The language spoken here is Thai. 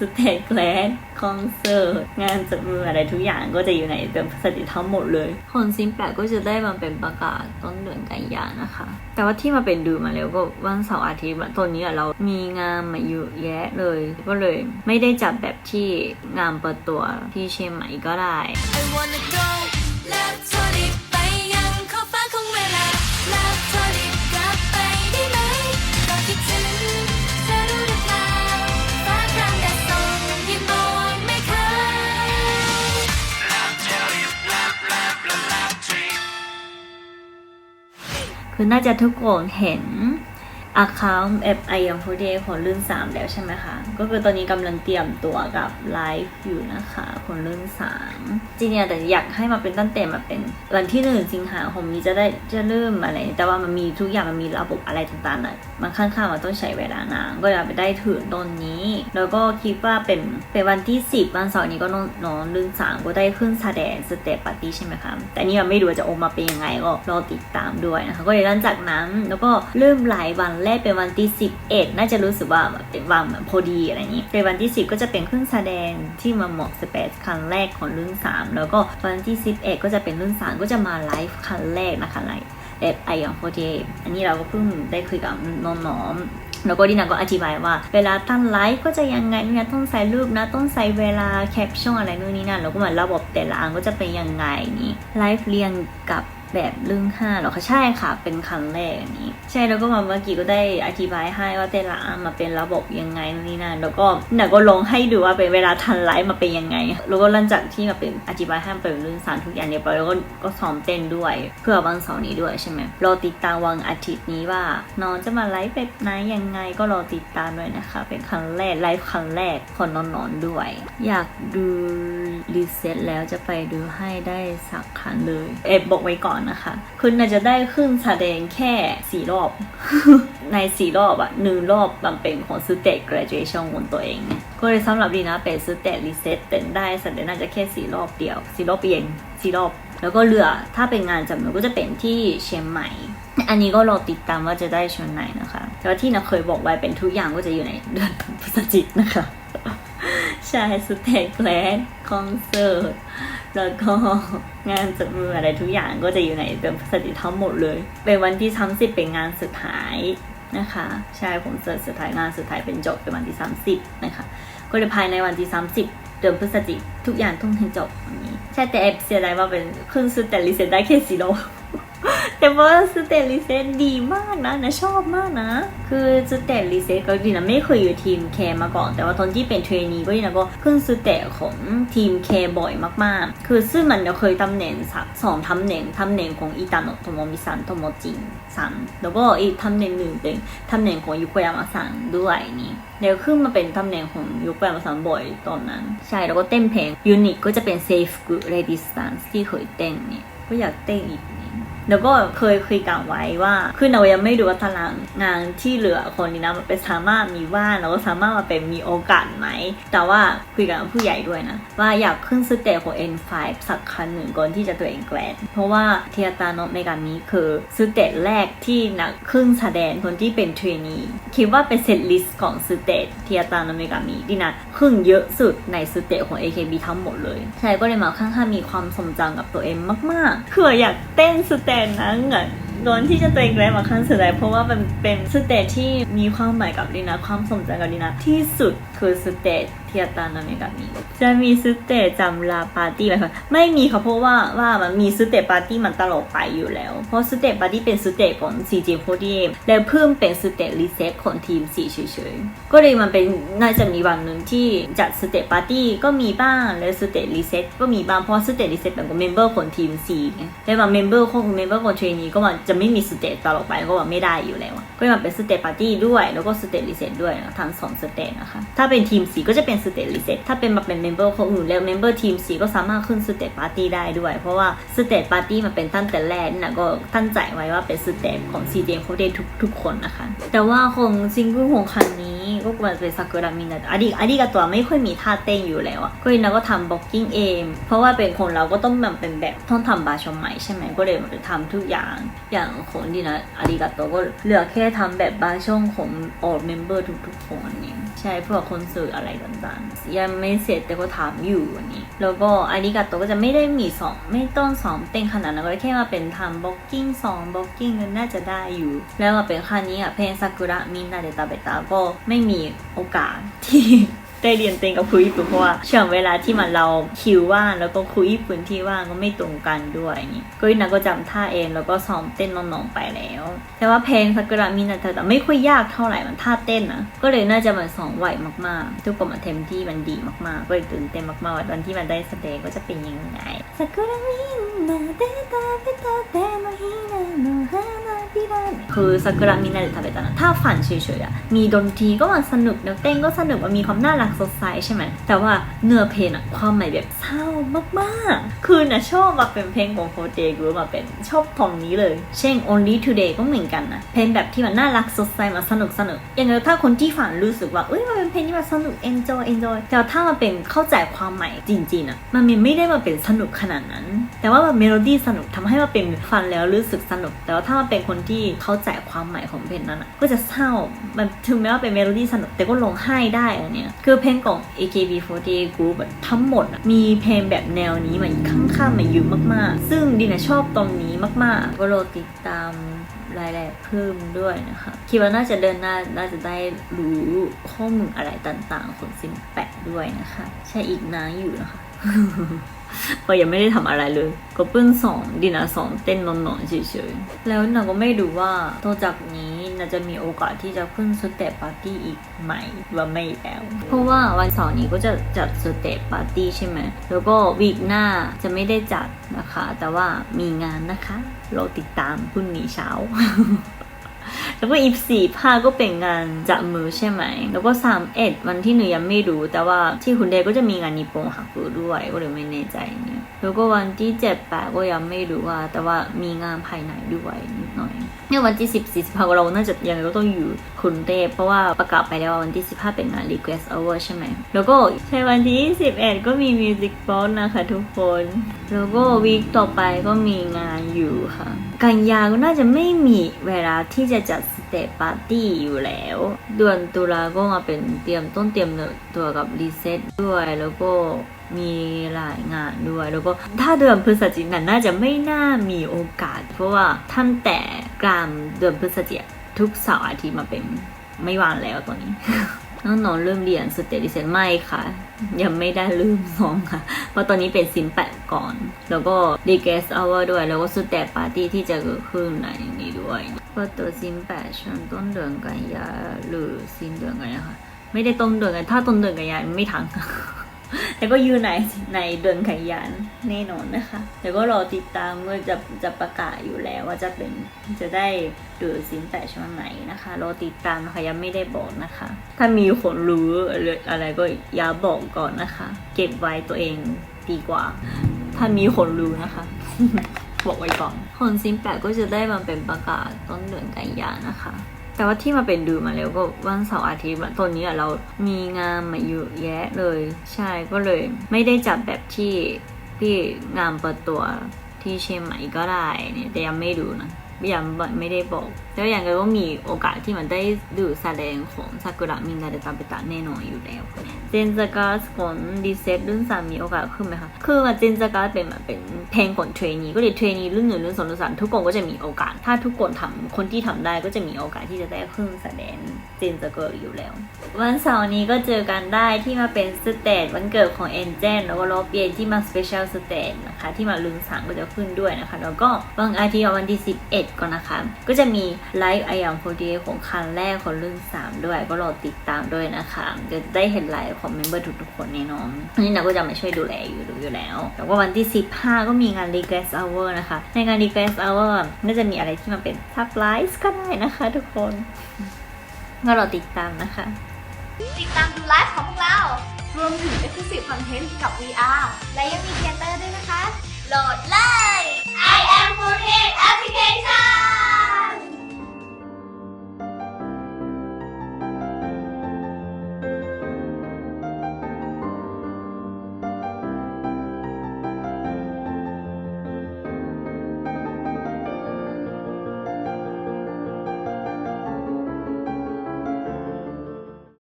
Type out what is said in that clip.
สเตจแกลนคอนเสิร์ตงานจับมืออะไรทุกอย่างก็จะอยู่ในเดือนพฤศจิกายนทั้งหมดเลยคนซิมแปดก็จะได้มาเป็นประกาศต้นเดือนกันยานะคะ แต่ว่าที่มาเป็นดูมาแล้วก็วันเสาร์อาทิตย์อะตอนนี้อะเรามีงานมาเยอะแยะเลย ก็เลยไม่ได้จัดแบบที่งานเปิดตัวที่เชียงใหม่ก็ได้ I wanna go แคือน่าจะทุกคนเห็น account F I M 4 D ของรุ่น 3 แล้วใช่ไหมคะ ก็คือตอนนี้กำลังเตรียมตัวกับไลฟ์อยู่นะคะของรุ่น 3 จริงๆแต่อยากให้มาเป็นตั้งแต่มาเป็นวันที่หนึ่งสิงหาคมนี้จะได้จะเริ่มอะไร แต่ว่ามันมีทุกอย่างมันมีระบบอะไรต่างๆน่ะมันค่อนข้างมันต้องใช้เวลานานก็อยากไปได้ถึงตอนนี้ แล้วก็คิดว่าเป็นเป็นวันที่ 10 วันเสาร์นี้ก็น้องน้องรุ่น 3 ก็ได้ขึ้นแสดงสเตปปาร์ตี้ใช่ไหมคะแต่อันนี่เราไม่รู้จะออกมาเป็นยังไงก็รอติดตามด้วยนะคะก็เลยหลังจากนั้นแล้วก็เริ่มหลายวันแรกเป็นวันที่ 11 น่าจะรู้สึกว่าแบบเป็นวันแบบพอดีอะไรนี้เป็นวันที่ 10 ก็จะเป็นเครื่องแสดงที่มาเหมาะสเปซครั้งแรกของรุ่น 3 แล้วก็วันที่ 11 ก็จะเป็นรุ่น 3 ก็จะมาไลฟ์ครั้งแรกนะคะไลฟ์เอฟไอของโฟเอันนี้เราก็เพิ่งได้คุยกับน้องๆแล้วก็ดินาก็อธิบายว่า เวลาตั้งไลฟ์ก็จะยังไงเนี่ยต้องใส่รูปนะ ต้องใส่เวลาแคปชั่นอะไรนู่นนี่นั่นแล้วก็เหมือนระบบแต่ละอันก็จะเป็นยังไงนี่ไลฟ์เรียงกับ แบบเรื่องห้าหรอคะใช่ค่ะ เป็นครั้งแรกอันนี้ ใช่แล้วก็มาเมื่อกี้ก็ได้อธิบายให้ว่าแต่ละอันมาเป็นระบบยังไงนี่นั่นแล้วก็หนาก็ลองให้ดูว่าเป็นเวลาทันไลฟ์มาเป็นยังไง แล้วก็หลังจากที่มาเป็นอธิบายให้เป็นเรื่องสารทุกอย่างเนี่ยไปแล้วก็ก็ซ้อมเต้นด้วยเพื่อวันเสาร์นี้ด้วยใช่ไหมรอติดตามวันอาทิตย์นี้ว่าน้องจะมาไลฟ์แบบไหนยังไงก็รอติดตามด้วยนะคะ เป็นครั้งแรกไลฟ์ครั้งแรกของน้องๆด้วย อยากดู รีเซ็ตแล้วจะไปดูให้ได้สักครั้งเลย เอบบอกไว้ก่อนนะคะ คุณน่าจจะได้ขึ้นแสดงแค่สี่รอบ ในสี่รอบอะหนึ่งรอบมันเป็นของสเตจ graduation ของตัวเอง ก็เลยสำหรับดีนะเป็นสเตจรีเซ็ตเต้นได้แสดงน่าจะแค่สี่รอบเดียวสี่รอบเองสี่รอบ แล้วก็เหลือถ้าเป็นงานจำนวนก็จะเป็นที่เชียงใหม่อันนี้ก็รอติดตามว่าจะได้ชวนไหนนะคะแต่ว่าที่นาเคยบอกไว้เป็นทุกอย่างก็จะอยู่ในเดือนพฤศจิกนะคะ ใช่สเตจแกลนคอนเสิร์ตแล้วก็งานจับมืออะไรทุกอย่างก็จะอยู่ในเดือนพฤศจิกทั้งหมดเลย เป็นวันที่30เป็นงานสุดท้ายนะคะ ใช่ผมเสิร์ชสุดท้ายงานสุดท้ายเป็นจบเป็นวันที่30นะคะก็เลยภายในวันที่30เดือนพฤศจิกทุกอย่างต้องให้จบอย่างนี้ ใช่แต่แอบเสียดายว่าเป็นขึ้นสุดแต่ลิเซนได้แค่สีโล แต่ว่าสเตตลิเซตดีมากนะนะชอบมากนะ คือสเตตลิเซตก็ดีนะไม่เคยอยู่ทีมแคร์มาก่อน แต่ว่าตอนที่เป็นเทรนนีก็ดีนะก็ขึ้นสเตตของทีมแคร์บ่อยมากๆ คือซึ่งมันเคยตำแหน่งสักสองตำแหน่งตำแหน่งของอิตาโนโทโมมิซันโทโมจินซันแล้วก็อีกตำแหน่งหนึ่งเป็นตำแหน่งของยุโกยามาซันด้วยนี่เดี๋ยวขึ้นมาเป็นตำแหน่งของยุโกยามาซันบ่อยตอนนั้น ใช่แล้วก็เต้นเพลงยูนิคก็จะเป็น Safe Good Resistance ที่เคยเต้นเนี่ยก็อยากเต้นอีก แล้วก็เคยคุยกันไว้ว่าคือเรายังไม่ดูว่าตารางงานที่เหลือคนนี้นะมันเป็นสามารถมีว่างแล้วก็สามารถมาเป็นมีโอกาสไหม แต่ว่าคุยกับผู้ใหญ่ด้วยนะ ว่าอยากขึ้นสเตจของ N5 สักครั้งหนึ่งก่อนที่จะตัวเองแกลนเพราะว่าเทียตาโนเมกานี้คือสเตจแรกที่นักขึ้นแสดงคนที่เป็นเทรนนีคิดว่าเป็นเซตลิสต์ของสเตจเทียตาโนเมกามีที่นะขึ้นเยอะสุดในสเตจของ AKB ทั้งหมดเลยใช่ก็เลยมาค่อนข้างมีความทรงจำกับตัวเองมากๆคืออยากเต้นสเตจนั้นอะโดนที่จะตัวเองแกลนมาครั้งสุดท้ายเพราะว่ามันเป็นสเตจที่มีความหมายกับดีนะความทรงจกับดีนะที่สุดคือสเตจ เทียตานาเมกามีจะมีสเตจจำลาปาร์ตี้ไหมคะไม่มีค่ะเพราะว่าว่ามันมีสเตจปาร์ตี้มันตลอดไปอยู่แล้ว เพราะสเตจปาร์ตี้เป็นสเตจของ CJ48 แล้วเพิ่มเป็นสเตจรีเซ็ตของทีม4เฉยๆก็เลยมันเป็นน่าจะมีวันหนึ่งที่จัดสเตจปาร์ตี้ก็มีบ้างแล้วสเตจรีเซ็ตก็มีบ้างเพราะสเตจรีเซ็ตเป็นของเมมเบอร์ของทีม4ไงแล้วมาเมมเบอร์ของเมมเบอร์ของเทรนนีก็มันจะไม่มีสเตจตลอดไปก็ว่าไม่ได้อยู่แล้วก็มันเป็นสเตจปาร์ตี้ด้วย แล้วก็สเตจรีเซ็ตด้วยทั้งสองสเตจนะคะถ้าเป็นทีม4ก็จะเป็นสเตจรีเซ็ตถ้าเป็นมาเป็นเมมเบอร์ของอื่นแล้วเมมเบอร์ทีม4ก็สามารถขึ้นสเตจปาร์ตี้ได้ด้วย เพราะว่าสเตจปาร์ตี้มันเป็นตั้งแต่แรกน่ะก็ตั้งใจไว้ว่าเป็นสเตจของ CJ เขาได้ทุกทุกคนนะคะ แต่ว่าของซิงเกิลของคันี้นี้ก็มันเป็นซากุระมินาอาริอาริกาตัวไม่ค่อยมีท่าเต้นอยู่แล้วอะก็เลยนาก็ทำบ็อกกิ้งเองเพราะว่าเป็นคนเราก็ต้องแบบเป็นแบบต้องทำบาชอมใหม่ใช่ไหมก็เลยทำทุกอย่างอย่างของดีนะอาริกาตัวก็เหลือแค่ทำแบบบาช่องของออดเมมเบอร์ทุกๆคนนี่ใช่เพื่อคนสื่ออะไรต่างๆยังไม่เสร็จแต่ก็ถามอยู่อันนี้ แล้วก็อาริกาตัวก็จะไม่ได้มีสองไม่ต้องสองเต้นขนาดนั้นก็แค่มาเป็นทำบ็อกกิ้งสองบ็อกกิ้งก็น่าจะได้อยู่ แล้วมาเป็นค่านี้อะเพลงซากุระมินนาเดตาเบตาก็ไม่มีโอกาสที่ ได้เรียนเต้นกับครูญี่ปุ่นเพราะว่าช่วงเวลาที่มันเราคิวว่างแล้วก็ครูญี่ปุ่นที่ว่างก็ไม่ตรงกันด้วยนี้ก็ยนาก็จำท่าเองแล้วก็ซ้อมเต้นน้องๆไปแล้ว แต่ว่าเพลงซากุระมินาเดตาไม่ค่อยยากเท่าไหร่มันท่าเต้นนะก็เลยน่าจะมันสองไหวมากๆ ทุกคนมาเต็มที่มันดีมากๆ ก็เลยตื่นเต้นมากๆว่าวันที่มันได้แสดงก็จะเป็นยังไงซากุระมินาเดต คือซากุระมินาเดตาเบตานะถ้าฝันเฉยๆอะมีดนตรีก็มันสนุกแล้วเต้นก็สนุกมันมีความน่ารักสดใสใช่ไหมแต่ว่าเนื้อเพลงอะความหมายแบบเศร้ามากๆ คือน่ะชอบมาเป็นเพลงของโฟเจกรือมาเป็นชอบทองนี้เลย เช่น only today ก็เหมือนกันนะเพลงแบบที่มันน่ารักสดใสมาสนุกสนุกอย่างเงี้ยถ้าคนที่ฝันรู้สึกว่าเอ้ยมันเป็นเพลงที่มันสนุก enjoy enjoy แต่ถ้ามันเป็นเข้าใจความหมายจริงๆอะมันไม่ได้มาเป็นสนุกขนาดนั้น แต่ว่าแบบเมโลดี้สนุกทำให้มันเป็นฟังแล้วรู้สึกสนุก แต่ว่าถ้ามันเป็นคนที่เข้าใจความหมายของเพลงนั้นอะก็จะเศร้า มันถึงแม้ว่าเป็นเมโลดี้สนุกแต่ก็ร้องไห้ได้อันเนี้ยคือเพลงของ AKB48 Group ทั้งหมดมีเพลงแบบแนวนี้มันข้างๆมาเยอะมากๆ ซึ่งดินะชอบตรงนี้มากๆก็รอติดตามรายละเอียดเพิ่มด้วยนะคะ คิดว่าน่าจะเดินหน้าน่าจะได้รู้ข้อมูลอะไรต่างๆของซิมแปะด้วยนะคะ ใช่อีกนานอยู่นะคะ ก็ยังไม่ได้ทำอะไรเลย ก็เพิ่งสอนดินาสอนเต้นนอนๆเฉยๆแล้วนาก็ไม่รู้ว่าต่อจากนี้นาจะมีโอกาสที่จะขึ้นสเตปปาร์ตี้อีกไหมว่าไม่แล้ว เพราะว่าวันเสาร์นี้ก็จะจัดสเตปปาร์ตี้ใช่ไหมแล้วก็วีคหน้าจะไม่ได้จัดนะคะ แต่ว่ามีงานนะคะ เราติดตามพรุ่งนี้เช้า แล้วก็อีสี่ผ้าก็เป็นงานจับมือใช่ไหม แล้วก็สามเอ็ดวันที่หนูยังไม่รู้ แต่ว่าที่คุณเดก็จะมีงานนิปปงหักฟูด้วยก็เลยไม่แน่ใจเนี่ยแล้วก็วันที่เจ็ดแปดก็ยังไม่รู้ว่า แต่ว่ามีงานภายในด้วยนิดหน่อยเนี่ยวันที่สิบสี่สิบห้าเราน่าจะยังไงก็ต้องอยู่คุณเดเพราะว่าประกาศไปแล้วว่าวันที่สิบห้าเป็นงาน request hour ใช่ไหมแล้วก็ใช่วันที่สิบเอ็ดก็มี music box นะคะทุกคน แล้วก็วีคต่อไปก็มีงานอยู่ค่ะ กันยาก็น่าจะไม่มีเวลาที่จะจัดสเตปปาร์ตี้อยู่แล้ว เดือนตุลาก็มาเป็นเตรียมต้นเตรียมตัวกับรีเซ็ตด้วยแล้วก็มีหลายงานด้วย แล้วก็ถ้าเดือนพฤศจิกายนน่าจะไม่น่ามีโอกาส เพราะว่าท่านแต่กลางเดือนพฤศจิกทุกเสาร์อาทิตย์มาเป็นไม่ว่างแล้วตอนนี้ น้องๆเริ่มเรียนสเตดิเซนไม่ค่ะ ยังไม่ได้เริ่มซ้อมค่ะ เพราะตอนนี้เป็นซิมแปดก่อน แล้วก็ดีเกสเอาวด้วย แล้วก็สเตตปาร์ตี้ที่จะเกิดขึ้นในนี้ด้วยก็ตัวซิมแปดช่วงต้นเดือนกันยาหรือสิ้นเดือนกันยาค่ะ ไม่ได้ต้นเดือนกัน ถ้าต้นเดือนกันยาไม่ทัน แต่ก็อยู่ในในเดือนกันยานแน่นอนนะคะแต่ก็รอติดตามว่าจะจะประกาศอยู่แล้วว่าจะเป็นจะได้ดูสินแต่ช่วงไหนนะคะ รอติดตามนะคะยังไม่ได้บอกนะคะ ถ้ามีคนรู้อะไรก็อย่าบอกก่อนนะคะ เก็บไว้ตัวเองดีกว่า ถ้ามีคนรู้นะคะบอกไว้ก่อนคนซิมแปดก็จะได้มาเป็นประกาศต้นเดือนกันยานะคะ แต่ว่าที่มาเป็นดูมาแล้วก็วันเสาร์อาทิตย์ตอนนี้เรามีงานมาเยอะแยะเลย ใช่ก็เลยไม่ได้จัดแบบที่ที่งานเปิดตัวที่เชียงใหม่ก็ได้เนี่ยแต่ยังไม่ดูนะยังไม่ได้บอก แล้วอย่างไรก็มีโอกาสที่มันได้ดูแสดงของซากุระมินดาเดตาเบตะแน่นอนอยู่แล้วเจนสกาสของดีเซตรุ่นสามมีโอกาสขึ้นไหมคะคือว่าเจนสกาเป็นแบบเป็นเพลงของเทรนนีก็เลยเทรนนีรุ่นหนึ่งรุ่นสองรุ่นสามทุกคนก็จะมีโอกาส ถ้าทุกคนทำคนที่ทำได้ก็จะมีโอกาสที่จะได้ขึ้นแสดงเจนสกาอยู่แล้ว วันเสาร์นี้ก็เจอกันได้ที่มาเป็นสเตจวันเกิดของเอ็นเจนแล้วก็รอบเย็นที่มาสเปเชียลสเตจนะคะที่มาลืมสามก็จะขึ้นด้วยนะคะ แล้วก็วันอาทิตย์วันที่11ก่อนนะคะ ก็จะมีไลฟ์ไอ m มโฟดีของคันแรกของรุ่น3 ด้วยก็รอติดตามด้วยนะคะจะได้เห็นไลฟ์ของเมมเบอร์ทุกๆคนแน่นอนนนี้เราก็จะมาช่วยดูแลอยู่ดูอยู่แล้วแล้วก็วันที่ 15 ก็มีงาน Request Hour นะคะ ในงาน Request Hour น่าจะมีอะไรที่มาเป็นซับไลฟ์ก็ได้นะคะทุกคนก็รอติดตามนะคะ ติดตามดูไลฟ์ของพวกเรา รวมถึง Exclusive Content กับ VR และยังมีเทเตอร์ด้วยนะคะ โหลดเลย I am 4 Application